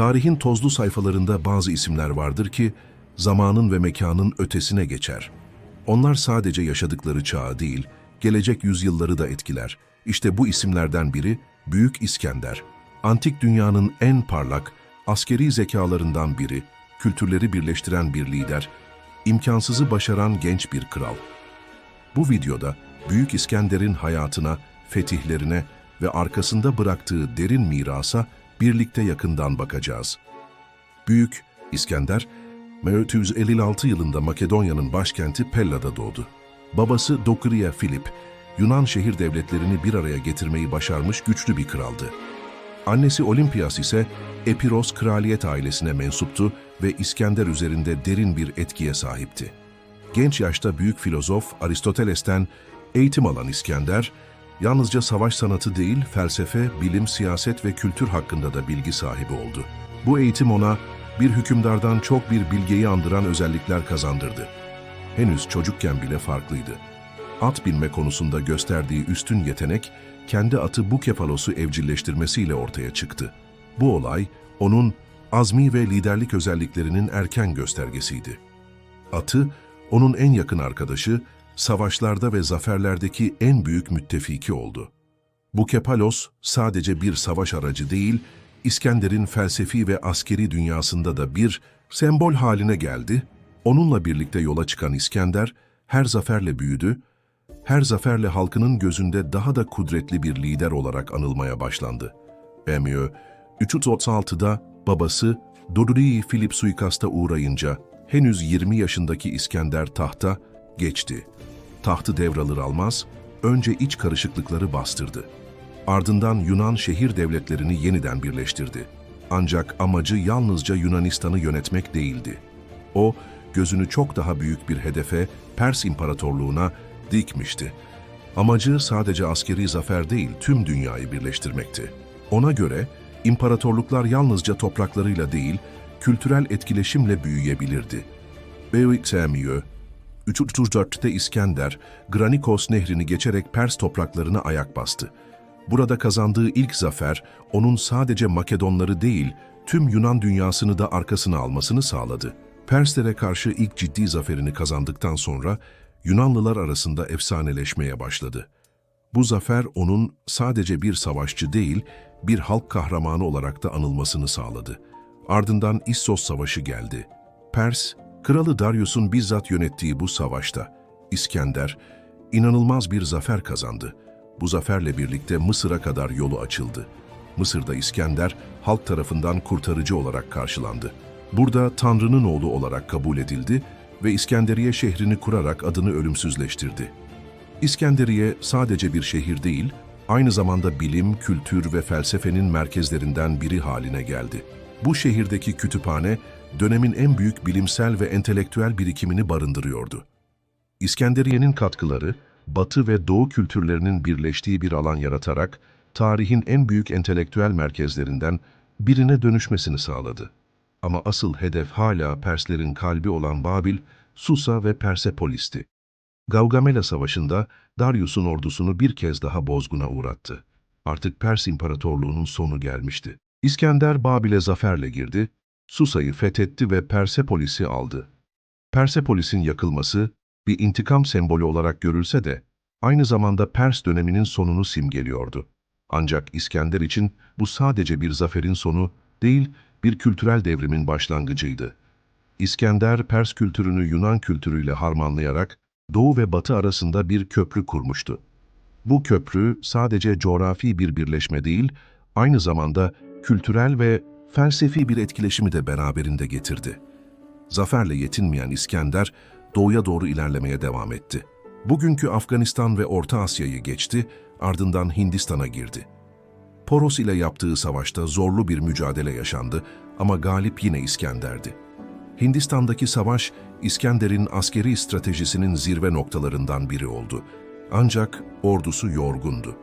Tarihin tozlu sayfalarında bazı isimler vardır ki, zamanın ve mekanın ötesine geçer. Onlar sadece yaşadıkları çağı değil, gelecek yüzyılları da etkiler. İşte bu isimlerden biri Büyük İskender. Antik dünyanın en parlak, askeri zekalarından biri, kültürleri birleştiren bir lider, imkansızı başaran genç bir kral. Bu videoda Büyük İskender'in hayatına, fetihlerine ve arkasında bıraktığı derin mirasa birlikte yakından bakacağız. Büyük İskender, 456 yılında Makedonya'nın başkenti Pella'da doğdu. Babası Dokriya Filip, Yunan şehir devletlerini bir araya getirmeyi başarmış güçlü bir kraldı. Annesi Olimpias ise Epiros kraliyet ailesine mensuptu ve İskender üzerinde derin bir etkiye sahipti. Genç yaşta büyük filozof Aristoteles'ten eğitim alan İskender, yalnızca savaş sanatı değil, felsefe, bilim, siyaset ve kültür hakkında da bilgi sahibi oldu. Bu eğitim ona bir hükümdardan çok bir bilgeyi andıran özellikler kazandırdı. Henüz çocukken bile farklıydı. At binme konusunda gösterdiği üstün yetenek, kendi atı Bukefalos'u evcilleştirmesiyle ortaya çıktı. Bu olay, onun azmi ve liderlik özelliklerinin erken göstergesiydi. Atı, onun en yakın arkadaşı, savaşlarda ve zaferlerdeki en büyük müttefiki oldu. Bukepalos sadece bir savaş aracı değil, İskender'in felsefi ve askeri dünyasında da bir sembol haline geldi. Onunla birlikte yola çıkan İskender, her zaferle büyüdü, her zaferle halkının gözünde daha da kudretli bir lider olarak anılmaya başlandı. Bemio, 336'da babası Doduri Filip suikasta uğrayınca henüz 20 yaşındaki İskender tahta geçti. Tahtı devralır almaz, önce iç karışıklıkları bastırdı. Ardından Yunan şehir devletlerini yeniden birleştirdi. Ancak amacı yalnızca Yunanistan'ı yönetmek değildi. O, gözünü çok daha büyük bir hedefe, Pers İmparatorluğu'na dikmişti. Amacı sadece askeri zafer değil, tüm dünyayı birleştirmekti. Ona göre, imparatorluklar yalnızca topraklarıyla değil, kültürel etkileşimle büyüyebilirdi. Beyliksemiyö, 334'te İskender, Granikos nehrini geçerek Pers topraklarına ayak bastı. Burada kazandığı ilk zafer, onun sadece Makedonları değil, tüm Yunan dünyasını da arkasına almasını sağladı. Perslere karşı ilk ciddi zaferini kazandıktan sonra, Yunanlılar arasında efsaneleşmeye başladı. Bu zafer onun sadece bir savaşçı değil, bir halk kahramanı olarak da anılmasını sağladı. Ardından İssos Savaşı geldi. Pers, Kralı Darius'un bizzat yönettiği bu savaşta İskender inanılmaz bir zafer kazandı. Bu zaferle birlikte Mısır'a kadar yolu açıldı. Mısır'da İskender halk tarafından kurtarıcı olarak karşılandı. Burada Tanrı'nın oğlu olarak kabul edildi ve İskenderiye şehrini kurarak adını ölümsüzleştirdi. İskenderiye sadece bir şehir değil, aynı zamanda bilim, kültür ve felsefenin merkezlerinden biri haline geldi. Bu şehirdeki kütüphane, dönemin en büyük bilimsel ve entelektüel birikimini barındırıyordu. İskenderiye'nin katkıları, Batı ve Doğu kültürlerinin birleştiği bir alan yaratarak, tarihin en büyük entelektüel merkezlerinden birine dönüşmesini sağladı. Ama asıl hedef hala Perslerin kalbi olan Babil, Susa ve Persepolis'ti. Gaugamela Savaşı'nda Darius'un ordusunu bir kez daha bozguna uğrattı. Artık Pers İmparatorluğu'nun sonu gelmişti. İskender Babil'e zaferle girdi, Susa'yı fethetti ve Persepolis'i aldı. Persepolis'in yakılması bir intikam sembolü olarak görülse de aynı zamanda Pers döneminin sonunu simgeliyordu. Ancak İskender için bu sadece bir zaferin sonu değil, bir kültürel devrimin başlangıcıydı. İskender, Pers kültürünü Yunan kültürüyle harmanlayarak Doğu ve Batı arasında bir köprü kurmuştu. Bu köprü sadece coğrafi bir birleşme değil, aynı zamanda kültürel ve felsefi bir etkileşimi de beraberinde getirdi. Zaferle yetinmeyen İskender, doğuya doğru ilerlemeye devam etti. Bugünkü Afganistan ve Orta Asya'yı geçti, ardından Hindistan'a girdi. Poros ile yaptığı savaşta zorlu bir mücadele yaşandı ama galip yine İskender'di. Hindistan'daki savaş, İskender'in askeri stratejisinin zirve noktalarından biri oldu. Ancak ordusu yorgundu.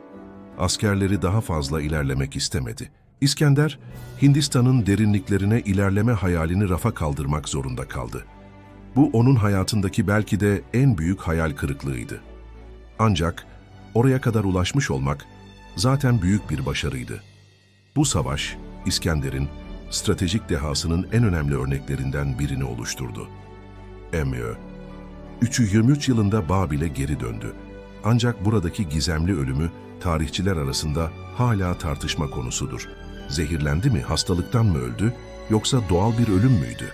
Askerleri daha fazla ilerlemek istemedi. İskender, Hindistan'ın derinliklerine ilerleme hayalini rafa kaldırmak zorunda kaldı. Bu onun hayatındaki belki de en büyük hayal kırıklığıydı. Ancak oraya kadar ulaşmış olmak zaten büyük bir başarıydı. Bu savaş, İskender'in stratejik dehasının en önemli örneklerinden birini oluşturdu. Emyo, 323 yılında Babil'e geri döndü. Ancak buradaki gizemli ölümü tarihçiler arasında hala tartışma konusudur. Zehirlendi mi, hastalıktan mı öldü, yoksa doğal bir ölüm müydü?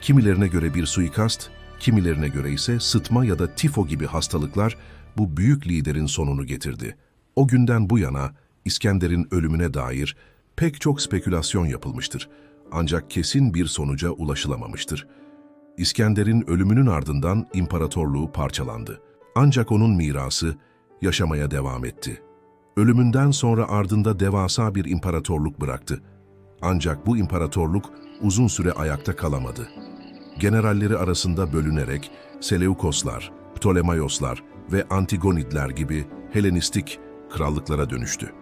Kimilerine göre bir suikast, kimilerine göre ise sıtma ya da tifo gibi hastalıklar bu büyük liderin sonunu getirdi. O günden bu yana İskender'in ölümüne dair pek çok spekülasyon yapılmıştır. Ancak kesin bir sonuca ulaşılamamıştır. İskender'in ölümünün ardından imparatorluğu parçalandı. Ancak onun mirası yaşamaya devam etti. Ölümünden sonra ardında devasa bir imparatorluk bıraktı. Ancak bu imparatorluk uzun süre ayakta kalamadı. Generalleri arasında bölünerek Seleukoslar, Ptolemayoslar ve Antigonidler gibi Helenistik krallıklara dönüştü.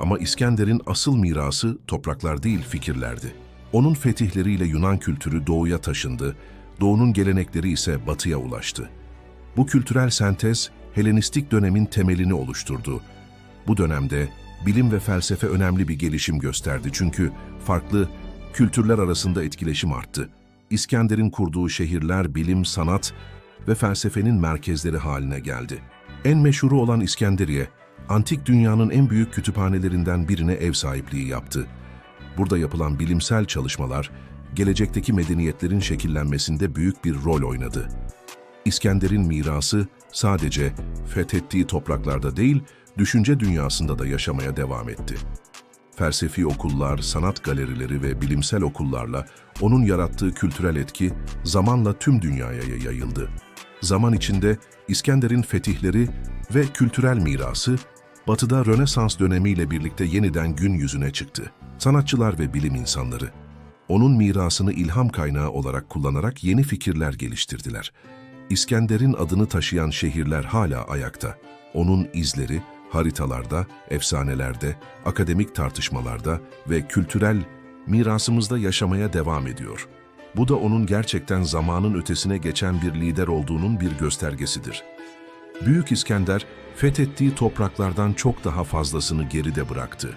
Ama İskender'in asıl mirası topraklar değil fikirlerdi. Onun fetihleriyle Yunan kültürü doğuya taşındı, doğunun gelenekleri ise batıya ulaştı. Bu kültürel sentez Helenistik dönemin temelini oluşturdu. Bu dönemde bilim ve felsefe önemli bir gelişim gösterdi çünkü farklı kültürler arasında etkileşim arttı. İskender'in kurduğu şehirler bilim, sanat ve felsefenin merkezleri haline geldi. En meşhuru olan İskenderiye, antik dünyanın en büyük kütüphanelerinden birine ev sahipliği yaptı. Burada yapılan bilimsel çalışmalar, gelecekteki medeniyetlerin şekillenmesinde büyük bir rol oynadı. İskender'in mirası sadece fethettiği topraklarda değil, düşünce dünyasında da yaşamaya devam etti. Felsefi okullar, sanat galerileri ve bilimsel okullarla onun yarattığı kültürel etki zamanla tüm dünyaya yayıldı. Zaman içinde İskender'in fetihleri ve kültürel mirası Batı'da Rönesans dönemiyle birlikte yeniden gün yüzüne çıktı. Sanatçılar ve bilim insanları onun mirasını ilham kaynağı olarak kullanarak yeni fikirler geliştirdiler. İskender'in adını taşıyan şehirler hala ayakta. Onun izleri haritalarda, efsanelerde, akademik tartışmalarda ve kültürel mirasımızda yaşamaya devam ediyor. Bu da onun gerçekten zamanın ötesine geçen bir lider olduğunun bir göstergesidir. Büyük İskender, fethettiği topraklardan çok daha fazlasını geride bıraktı.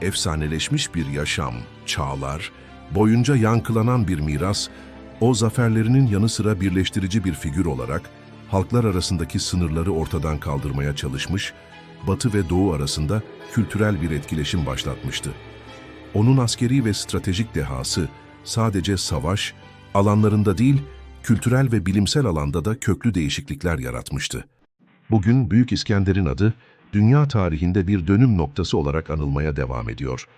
Efsaneleşmiş bir yaşam, çağlar, boyunca yankılanan bir miras, o zaferlerinin yanı sıra birleştirici bir figür olarak halklar arasındaki sınırları ortadan kaldırmaya çalışmış, Batı ve Doğu arasında kültürel bir etkileşim başlatmıştı. Onun askeri ve stratejik dehası sadece savaş alanlarında değil, kültürel ve bilimsel alanda da köklü değişiklikler yaratmıştı. Bugün Büyük İskender'in adı dünya tarihinde bir dönüm noktası olarak anılmaya devam ediyor.